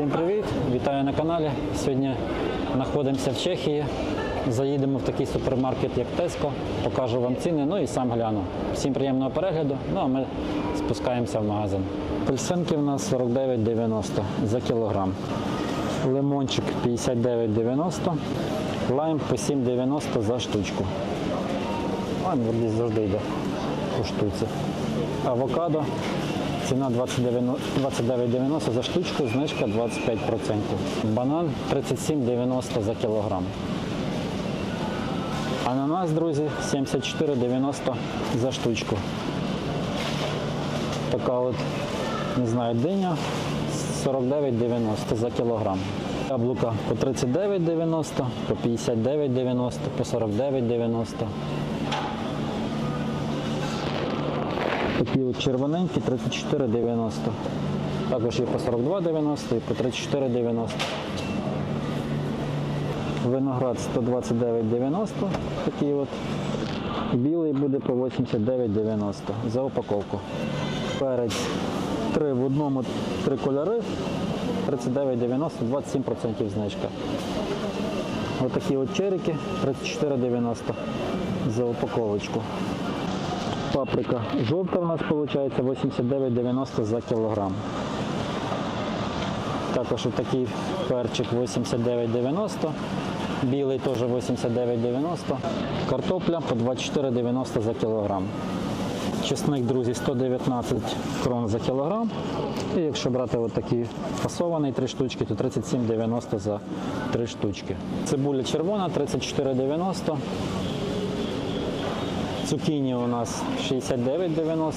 Всім привіт! Вітаю на каналі. Сьогодні знаходимося в Чехії. Заїдемо в такий супермаркет, як Tesco. Покажу вам ціни, ну і сам гляну. Всім приємного перегляду. Ну а ми спускаємося в магазин. Апельсинки в нас 49,90 за кілограм. Лимончик 59,90. Лайм по 7,90 за штучку. Лайм завжди йде по штуці. Авокадо Ціна 29,90 за штучку, знижка 25%. Банан 37,90 за кілограм. Ананас, друзі, 74,90 за штучку. Така от, не знаю, диня 49,90 за кілограм. Яблука по 39,90, по 59,90, по 49,90. Такі от червоненькі 34,90. Також є по 42,90 і по 34,90. Виноград 129,90. Такий от. Білий буде по 89,90 за упаковку. Перець три в одному, три кольори. 39,90, 27% знижка. Отакі от черіки 34,90 за упаковочку. Паприка жовта у нас виходить 89,90 за кілограм. Також такий перчик 89,90. Білий теж 89,90. Картопля по 24,90 за кілограм. Чесник, друзі, 119 крон за кілограм. І якщо брати от такий фасований 3 штучки, то 37,90 за 3 штучки. Цибуля червона 34,90. Цукіні у нас 69,90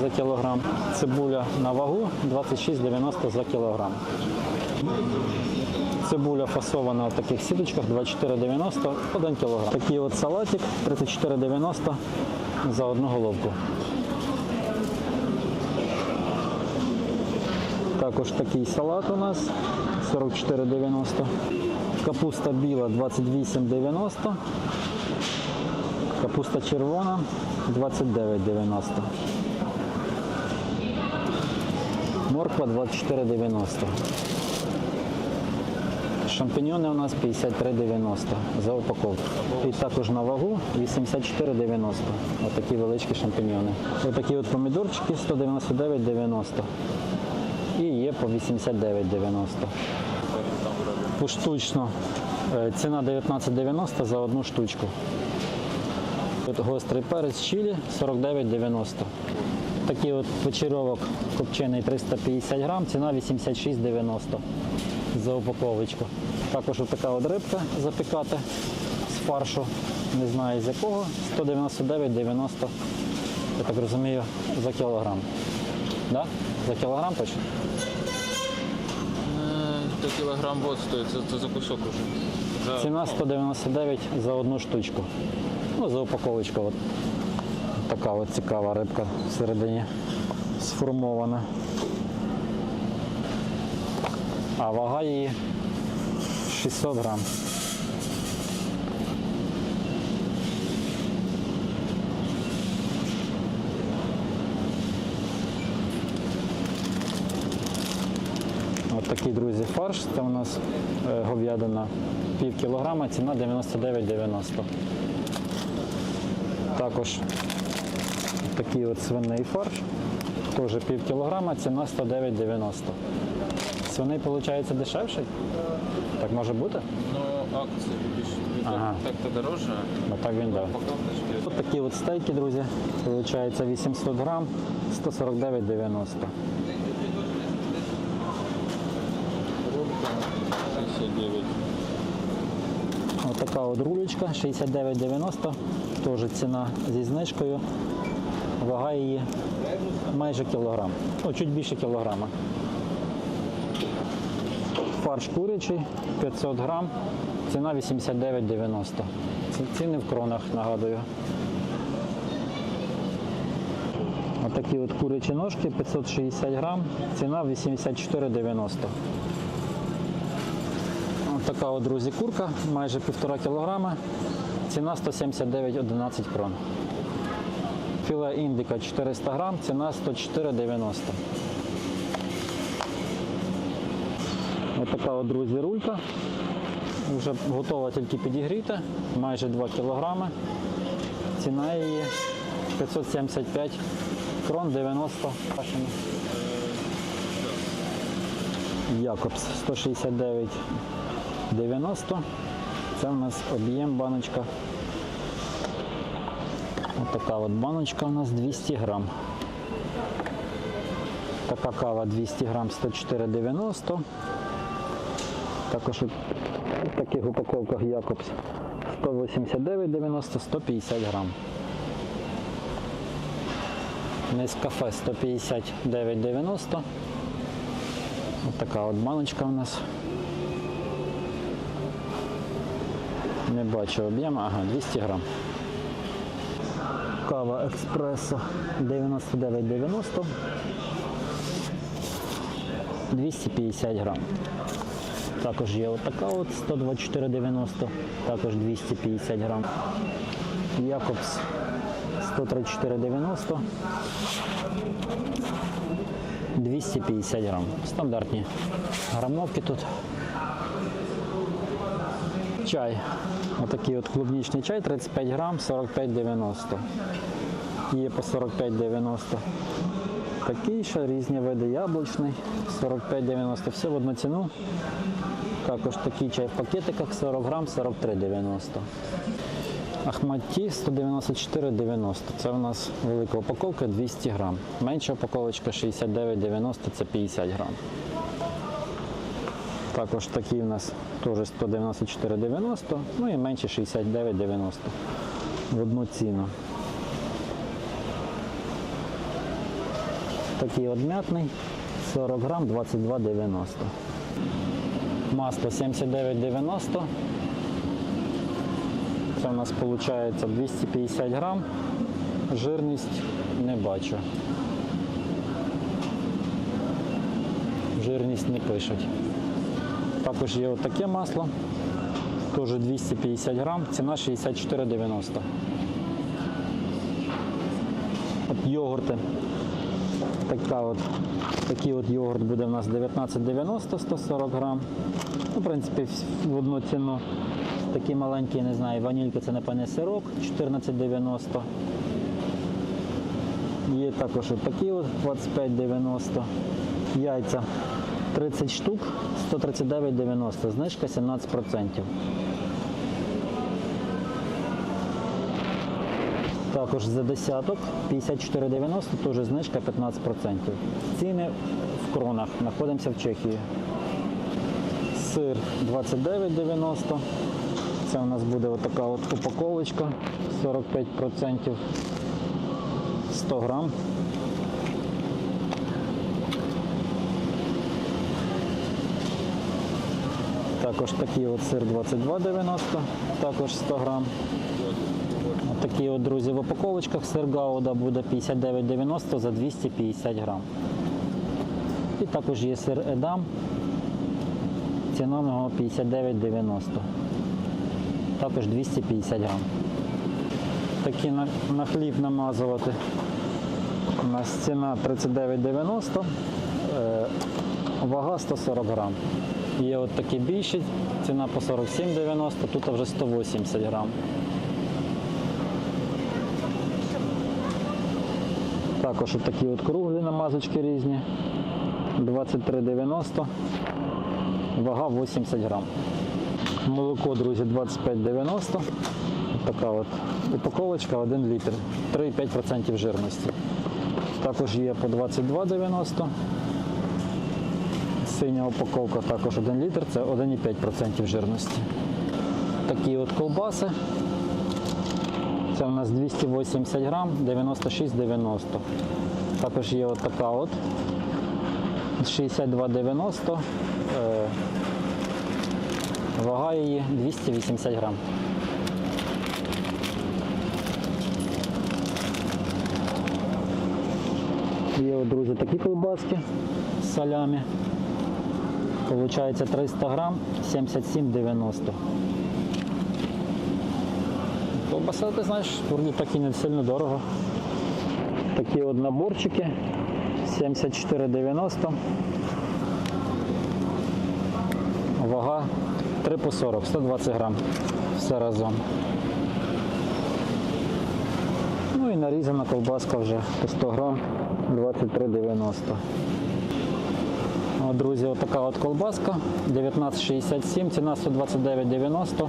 за кілограм. Цибуля на вагу 26,90 за кілограм. Цибуля фасована в таких сіточках 24,90 1 кілограм. Такий от салатик 34,90 за одну головку. Також такий салат у нас 44,90. Капуста біла 28,90. Капуста червона 29,90. Морква 24,90. Шампіньони у нас 53,90 за упаковку. І також на вагу 84,90. Отакі величкі шампіньони. Отакі от помідорчики 199,90. І є по 89,90. Поштучно е, ціна 19,90 за одну штучку. Гострий перець чилі 49,90. Такий от печерьовок копчений 350 грам, ціна 86,90 за упаковочку. Також така от рибка запікати з фаршу, не знаю з якого, 199,90, я так розумію, за кілограм. Да? За кілограм точно? То кілограм вот стоїть, це, це за кусок уже. За, Ціна ну, 199 за одну штучку. Ну, за упаковочку. От. Така от цікава рибка всередині сформована. А вага її 600 грам. От такий, друзі, фарш. Це у нас е, говядина пів кілограма, ціна 99,90. Також такий от свиний фарш, теж пів кілограма, ціна 109,90. Свиний, виходить, дешевший? Так може бути? Ну, акції. Ага. Так то дороже, Ну так він дав. Ось такі от стейки, друзі. Виходить 800 грам, 149,90. 69. Ось така от рулечка 69,90. Теж ціна зі знижкою. Вага її майже кілограм. Ну, чуть більше кілограма. Фарш курячий 500 грам. Ціна 89,90. Ціни в кронах, нагадую. Отакі от курячі ножки 560 грам. Ціна 84,90. Така друзі, курка, майже півтора кілограма. Ціна 179,11 крон. Філе індика 400 грам, ціна 104,90. Ось така друзі, рулька. Вже готова тільки підігріти, майже 2 кілограми. Ціна її 575 крон 90 бачимо. Якобс 169,90. Це у нас об'єм баночка. Ось така от баночка у нас 200 грам. Така кава 200 грам 104,90. Також у таких упаковках Якобс 189,90, 150 грам. Нескафе 159,90. Ось така от баночка у нас. Не бачу об'єму, ага, 200 грам. Кава експресо 99,90. 250 грам. Також є отака от 124,90, також 250 грам. Якобс 134,90. 250 грам. Стандартні грамовки тут. Чай. Отакий от клубнічний чай 35 грам 45,90. Є по 45,90. Такий ще різні види яблучний 45,90. Все в одну ціну. Також такий чай в пакетиках 40 грам 43,90. Ахматті 194,90. Це у нас велика упаковка 200 грам. Менша упаковочка 69,90 це 50 грам. Також такий у нас теж 194,90, ну і менше 69,90 в одну ціну. Такий от м'ятний 40 грам 22,90. Масло 79,90. Це у нас виходить 250 грам. Жирність не бачу. Жирність не пишуть. Також є отаке масло. Теж 250 грам, ціна 64,90. От йогурти. Така от, такий от йогурт буде у нас 19,90 140 грам. Ну, в принципі, в одну ціну. Такий маленький, не знаю, ванілька це напевне сирок 14,90. Є також от такі от 25,90. Яйця 30 штук 139,90. Знижка 17%. Також за десяток 54,90, теж знижка 15%. Ціни в кронах. Знаходимося в Чехії. Сир 29,90. Це у нас буде отака от упаковочка 45%. 100 грам. Також такий от сир 22,90, також 100 грам. Такі от, друзі, в упаковочках сир Гауда буде 59,90 за 250 грам. І також є сир Едам. Ціна його 59,90. Також 250 грам. Такі на, на хліб намазувати. У нас ціна 39,90, е, вага 140 грам. Є от такі більші, ціна по 47,90, тут вже 180 грам. Також от такі от круглі намазочки різні. 23,90, вага 80 грам. Молоко, друзі, 25,90. От Така от упаковочка 1 літр, 3,5% жирності. Також є по 22,90. Синя упаковка також 1 літр, це 1,5% жирності. Такі от ковбаси. Це у нас 280 грам, 96,90. Також є от така от 62,90. Е, Вага її 280 грам. Є, друзі, такі колбаски з салями. Получається 300 грам, 77,90. Колбаса, ти знаєш, вроді так і не сильно дорого. Такі от наборчики 74,90. Вага 3 по 40, 120 грам. Все разом. Ну і нарізана ковбаска вже по 100 грам 23,90. Друзі, отака от колбаска 19,67, ціна 129,90.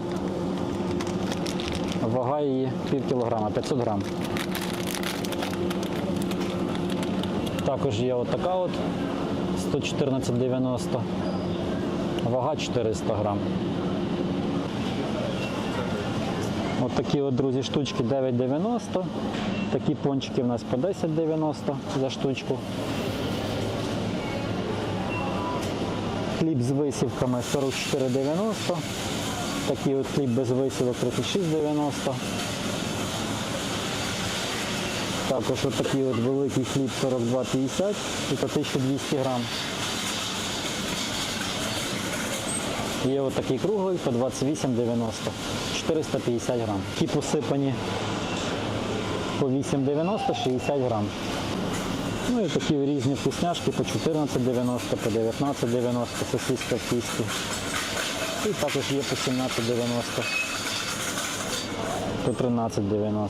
Вага її пів кілограма, 500 грам. Також є отака от 114,90. Вага 400 грам. От такі от, друзі, штучки 9,90. Такі пончики в нас по 10,90 за штучку. Хліб з висівками 44,90. Такий от хліб без висівок 36,90. Також от такий от великий хліб 42,50 і по 1200 грам. Є от такий круглий по 28,90, 450 грам. Ті посипані по 8,90, 60 грам. Ну і такі різні вкусняшки по 14,90, по 19,90, сосиска в тісті. І також є по 17,90, по 13,90.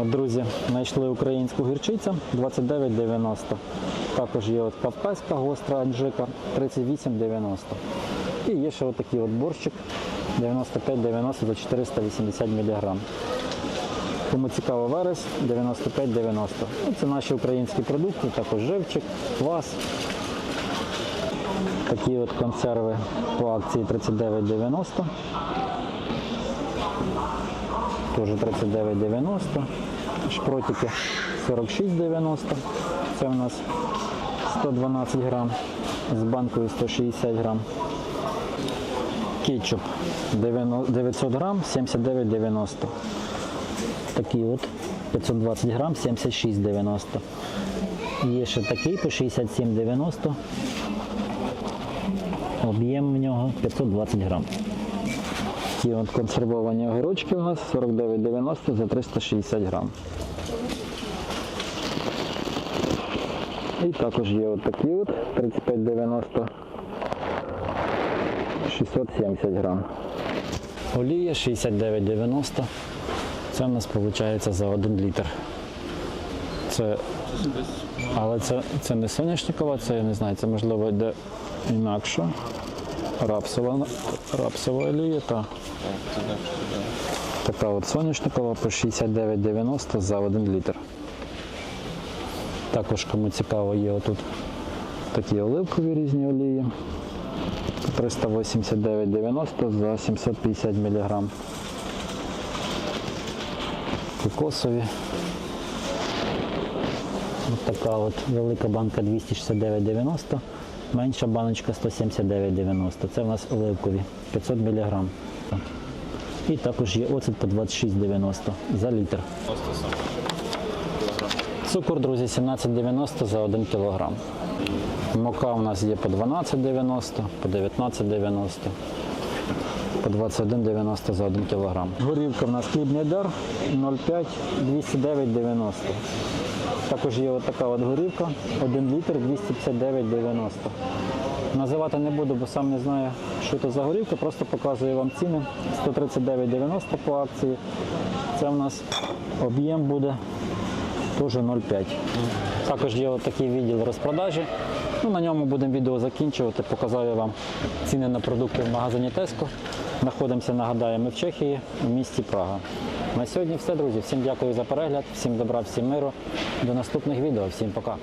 От, друзі, знайшли українську гірчицю 29,90. Також є от кавказька гостра аджика 38,90. І є ще отакий от борщик 95,90 за 480 мг. Кому цікаво верес 95,90. Ну, Це наші українські продукти, також живчик, квас. Такі от консерви по акції 39,90. Теж 39,90. Шпротики 46,90. Це у нас 112 грам з банкою 160 грам. Кетчуп 900 грам 79,90. Такий от 520 грам 76,90. Є ще такий по 67,90. Об'єм в нього 520 грам. Ті от консервовані огірочки у нас 49,90 за 360 грам. І також є от такі от 35,90 670 грам. Олія 69,90. Це в нас виходить за 1 літр. Це, але це, це не соняшникова, це я не знаю, це можливо йде інакше. Рапсова, рапсова олія та така от соняшникова по 69,90 за 1 літр. Також кому цікаво є отут такі оливкові різні олії. 389,90 за 750 мг. Кокосові. Ось така от велика банка 269,90, менша баночка 179,90. Це в нас оливкові 500 мг. І також є оцет по 26,90 за літр. Кілограм. Цукор, друзі, 17,90 за 1 кг. Мука у нас є по 12,90, по 19,90, по 21,90 за 1 кг. Горівка в нас хлібний дар 0,5, 209,90. Також є така от горівка, 1 літр 259,90. Називати не буду, бо сам не знаю, що це за горівка, просто показую вам ціни. 139,90 по акції. Це у нас об'єм буде теж 0,5. Також є такий відділ розпродажі. Ну, на ньому будемо відео закінчувати. Показаю вам ціни на продукти в магазині Tesco. Знаходимося, нагадаю, ми в Чехії, в місті Прага. На сьогодні все, друзі. Всім дякую за перегляд, всім добра, всім миру. До наступних відео. Всім пока.